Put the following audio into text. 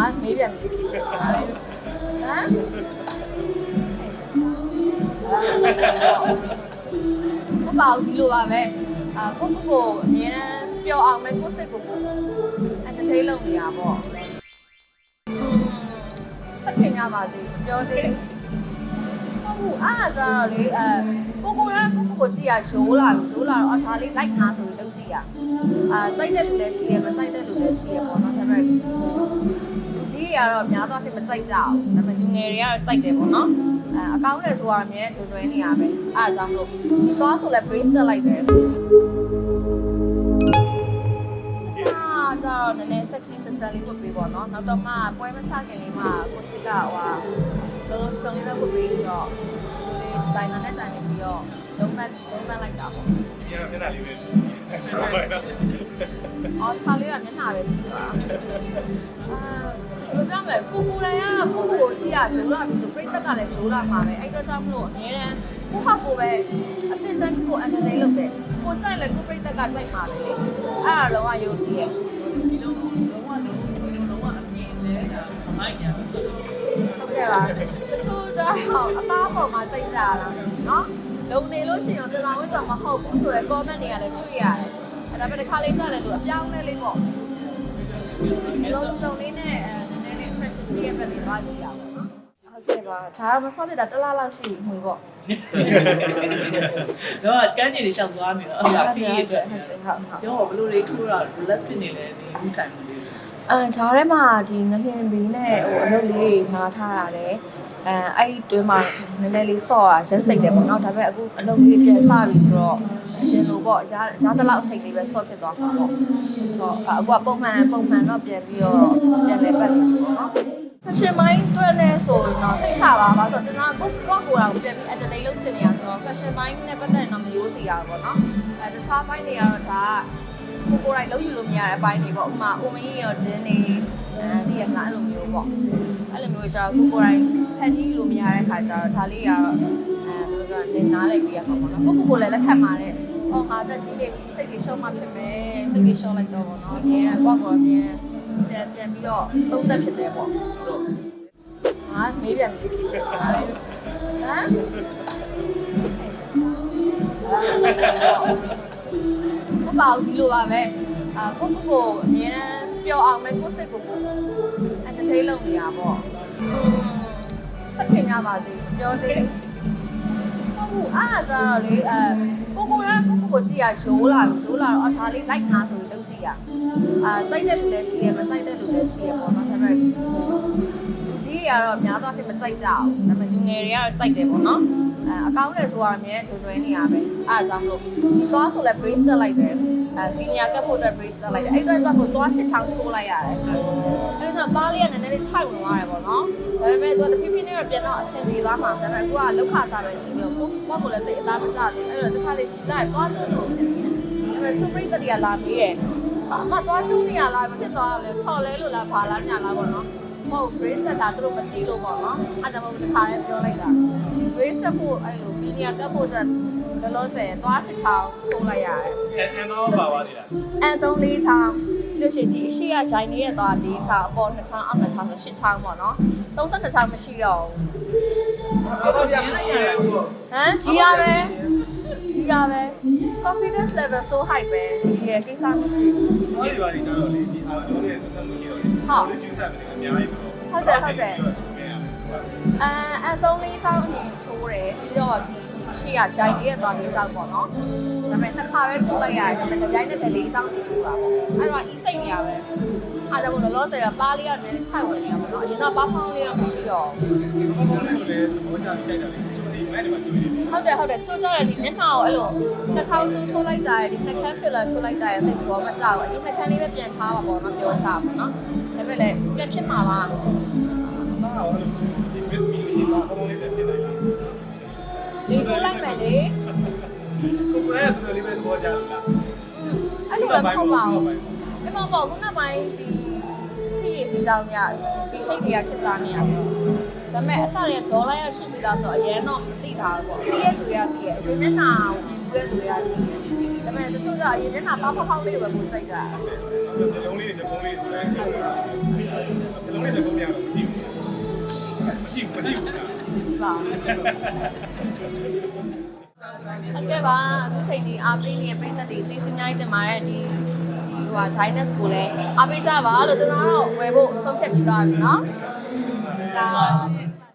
ဟာမေးပြန်ပြီဟမ်မပေါ့ဒီလိုပါပဲအာကိုကိုကိုအများနဲ့ပျော်အောင်ပဲကိုစိတ်ကိုကို entertain လုပ်နေတာပေါ့စက်ခင်ရပါသေးပြောသေးဟုတ်ဘူးအားကြတော့လေအဲကိုကိုကကိုကိုကိုကြည့်ရရှိုးလာပြီရှိုးလာတော့အထားလေး like ငါဆိုပြီးလုပ်ကြည့်ရအာစိုက်တဲ့လူလည်းရှိတယ်မစိုက်တဲ့လူလည်းရှိတယ်ပေါ့နော်ဒါပေမဲ့လူ ကြီးတွေကတော့များသောအားဖြင့်မစိုက်ကြဘူးဒါပေမဲ့လူငယ်တွေကတော့စိုက်တယ်ပေါ့နော်အဲအကောင့်နဲ့ဆိုတော့အမြဲထွေထွေနေရပဲအားကြောင့်လို့ဒီသွားဆိုလဲ brace တက်လိုက်တယ်အာကြတော့နည်းနည်း sexy ဆက်ဆက်လေးပုတ်ပေးပေါ့နော်နောက်တော့မှပွဲမစခင်လေးမှာကိုစစ်ကဟိုဟာလောစတုံးလေးပုတ်ပေးတော့ဒီဇိုင်နာနဲ့တိုင်နေပြီးတော့လုံးမလုံးမလိုက်တာပေါ့ဒီကတော့မျက်နှာလေးပဲဟုတ်ပါတော့အော်ခါလေးကမျက်နှာပဲကြည့်ပါ အာဘယ်လိုပြောမလဲကိုကိုရိုင်းကကိုကိုကိုကြည့်ရရိုးလာပြီဆိုပြိသက်ကလည်းရိုးလာမှာပဲအဲ့တော့ကြောင့်မလို့အများတန်းကိုဟာကိုပဲအသစ်စမ်းကို entertain လုပ်တယ်ကိုကြိုက်လဲကိုပြိသက်ကကြိုက်မှာပဲလေအဲ့ဒါလုံးဝယုံကြည်ရဲ့ဒီလိုလုံးဝလုံးလုံးဝအမြင်လဲဒါမိုက်တယ်ဆိုတော့ဟုတ်ကဲ့ပါတချို့ကျတော့အသားပေါ်မှာစိတ်ကြတာနော်လုံနေလို့ရှိရင်တော့တလောင်းဝင်းကြောင့်မဟုတ်ဘူးဆိုတော့ comment တွေကလည်းတွေ့ရတယ်အဲ့ဒါပေမဲ့တစ်ခါလေးကြားတယ်လို့အပြောင်းလဲလေးပေါ့ဒီလိုစုံလေးနဲ့ အဲနည်းနည်းလေး impression တွေရဲ့ဘက်တွေသွားကြည့်ရအောင်နော်ဟုတ်ကဲ့ပါဒါတော့မဆော့ပြတာတစ်လားလောက်ရှိပြီမှွေပေါ့တော့ကန်းကြီးတွေရှောက်သွားနေတော့အဲ့ဒါပြီးရအတွက်ဟုတ်ကဲ့ဟုတ်ဟုတ်ကျောင်းဘလို့လေးထိုးတာ let's pin နေလဲဒီ new time လေးအန်ဂျားထဲမှာဒီငဟင်ဘီနဲ့ဟိုအလုပ်လေးမှားထားရတယ်အဲအဲ့ဒီတွင်းမှာနည်းနည်းလေးဆော့ရရက်စိတ်တယ်ပေါ့နော်ဒါပေမဲ့အခုအလုပ်လေးပြန်စပြီဆိုတော့အရှင်လိုပေါ့ရရတလောက်အချိန်လေးပဲဆော့ဖြစ်သွားမှာပေါ့ဆိုတော့အခုကပုံမှန်ပုံမှန်တော့ပြန်ပြီးတော့ပြန်လဲပတ်နေပြီပေါ့နော် fashion mind တွေ့လဲဆိုရင်တော့စိတ်ချပါပါဆိုတော့ကျွန်တော်ကိုကိုကိုယ်တော်ပြန်ပြီး entertain လုပ်ရှင်နေရဆိုတော့ fashion mind နဲ့ပတ်သက်ရင်တော့မရိုးစီရဘူးပေါ့နော်အဲတခြားပိုင်းတွေကတော့ဒါကကိုကိုယ်တိုင်လုံးယူလို့မရတဲ့အပိုင်းတွေပေါ့ဥပမာအိုမင်းရောဂျင်းနေအဲဒီရငါအဲ့လိုမျိုးပေါ့အဲ့လိုမျိုးကြာကိုကိုယ်တိုင်ဖန်တီးလို့မရတဲ့ခါကျတော့ဒါလေးကတော့အဲဘယ်လိုလဲနားလိုက်ပြရမှာပေါ့နော်ကိုကိုကိုလည်းလက်ခံပါတယ်ဟောငါတက်ကြီးနေပြီစိတ်ကြီးရှုံးမှဖြစ်မယ်စိတ်ကြီးရှုံးလိုက်တော့ပေါ့နော်အရင်ကကွာကွာပြန် ပြန်ပြန်ပြီးတော့သုံးသက်ဖြစ်တယ်ပေါ့ဆိုဟာမေးပြန်ပြီဟမ်မပေါ့ဒီလိုပါပဲအာကိုကိုကိုအများနဲ့ပျော်အောင်ပဲကိုစိတ်ကိုကို entertain လုပ်နေတာပေါ့စက်ခင်ရပါသေးပြောသေးဟုတ်ဘူးအားကြတော့လေအဲကိုကိုကကိုကိုကိုကြည့်ရရှိုးလာပြီရှိုးလာတော့အထားလေး like ငါဆိုပြီးလုပ်ကြည့်ရအာစိုက်တဲ့လူလည်းရှိတယ်မစိုက်တဲ့ ကတော့များသောအားဖြင့်မစိုက်ကြဘူးဒါပေမဲ့လူငယ်တွေကတော့စိုက်တယ်ပေါ့နော်အဲအကောင့်နဲ့ဆိုတော့အမြဲထွေထွေနေရပဲအားကြောင့်လို့ဒီသွားဆိုလဲ brace တက်လိုက်တယ်အဲ senior ကပ်ဖို့အတွက် brace တက်လိုက်တယ်အဲ့တော့ကြောင့်ကိုသွားရှစ်ချောင်းချိုးလိုက်ရတယ်အဲ့တော့ပါးလေးကနည်းနည်းလေးခြိုက်ဝင်သွားတယ်ပေါ့နော်ဒါပေမဲ့သူကတဖြည်းဖြည်းနဲ့တော့ပြန်တော့အဆင်ပြေသွားမှာဒါပေမဲ့အခုကလောက်ခါစားပဲရှိပြီးတော့ကိုကိုကိုလည်းတိတ်အသားမကျသေးဘူးအဲ့တော့တစ်ခါလေးကြီးစားသွားကျုံလို့ဖြစ်နေတယ်ဒါပေမဲ့သူပြိတ္တတွေကလာပြီးရဲ့အမသွားကျုံနေရလားမဖြစ်သွားလဲချော်လဲလို့လားဘာလားညာလားပေါ့နော် မဟုတ် bracelet ဒါသူတို့မသိလို့ပေါ့နော်အဲ့ဒါမှမဟုတ်တစ်ခါလေးပြောလိုက်တာ bracelet ဖို့အဲ့လို senior ကပ်ဖို့အတွက်လောလောဆယ်သွားရှစ်ချောင်းချိုးလိုက်ရတယ်အဲအဲတော့ပါပါသေးလားအဲဆုံးလေးချောင်းလို့ရှိရင်ဒီအရှိကရိုင်းနေတဲ့သွားလေးချောင်းအပေါ်နှစ်ချောင်းအောက်နှစ်ချောင်းဆိုရှစ်ချောင်းပေါ့နော်32ချောင်းမရှိတော့ဘူးဘာလို့ရမလဲဘူးဟမ်ကြီးရပဲကြီး ရပဲ confidence level so high ပဲဒီရဲ့ကိစ္စမရှိဘူးဘာလို့ပါလဲကျတော့လေဒီအားလုံးရဲ့သက်သက်မှုရှိတော့လေဒီကျူးစားတယ်အများကြီးဆိုတော့ဟုတ်တယ်ဟုတ်တယ်အဲအဆုံးလေးချောင်းအရင်ချိုးတယ်ပြီးတော့ဒီဒီအရှိကရိုင်းနေတဲ့သွားလေးချောင်းပေါ့နော်ဒါပေမဲ့နှစ်ခါပဲချိုးလိုက်ရတယ်ဒါပေမဲ့ရိုင်းတဲ့လေးချောင်းကြီးချိုးတာပေါ့အဲ့တော့အီးစိတ်နေရပဲအားကြောင့်လောလောဆယ်ကပါးလေးကလည်းဆိုင်ဝင်နေတာပေါ့နော်အရင်တော့ပါးဖောင်းလေးတော့မရှိတော့ဘူးဘာလို့လဲဘောကြကြိုက်တယ်လေဒီမဲ့ဒီမှာတွေ့နေတယ် ဟုတ်တယ်ဟုတ်တယ်ချိုးကြတယ်ဒီမျက်နှာကိုအဲ့လိုနှာခေါင်းကျိုးထိုးလိုက်တာရယ်ဒီနှာခမ်းဖစ်လာထိုးလိုက်တာရယ်သိဘောမကြောက်ဘူးအရင်နှာခမ်းလေးပဲပြန်ထားပါပေါ့နော်ပြောချပါပေါ့နော်ဒါပေမဲ့လည်းပြန်ဖြစ်မှာလားဟာဟောဒီမီမီရှိပါဘောလေးတက်ဖြစ်နေတယ်ဒီထိုးလိုက်မယ်လေကိုကိုရဲ့တော်တော်လေးပဲဘောကြလားအဲ့လိုလည်းမဟုတ်ပါဘူးဒီမှာပေါ့ခုနပိုင်းဒီခရီးစီဆောင်ရဒီရှိတ်ကြီးကခက်စားနေရဆို ဒါပေမဲ့အစတွေကဂျောလိုက်ရရှိပြီးသားဆိုအရင်တော့မသိတာပေါ့သိရသူရသိရအရင်မျက်နှာကိုမြင်ဘူးတဲ့သူရသိတယ်ဒါပေမဲ့တချို့ကအရင်မျက်နှာပေါက်ပေါက်ပေါက်လေးပဲပုံစိတ်တာ ဒီလုံးလေးဒီပုံလေးဆိုလဲဒီလုံးလေးဒီ ကြည့်ဘူးလား ကြည့်ပါဦးဟုတ်ကဲ့ပါအခုချိန်ဒီအားပေးနေတဲ့ပြည်သက်တွေကျေးဇူးများတင်ပါတယ်ဒီဟိုဟာ Dynast ကိုလည်းအားပေးကြပါလို့တနာတော့ဝယ်ဖို့ဆုံးဖြတ်ပြီးသွားပြီเนาะ ဒါ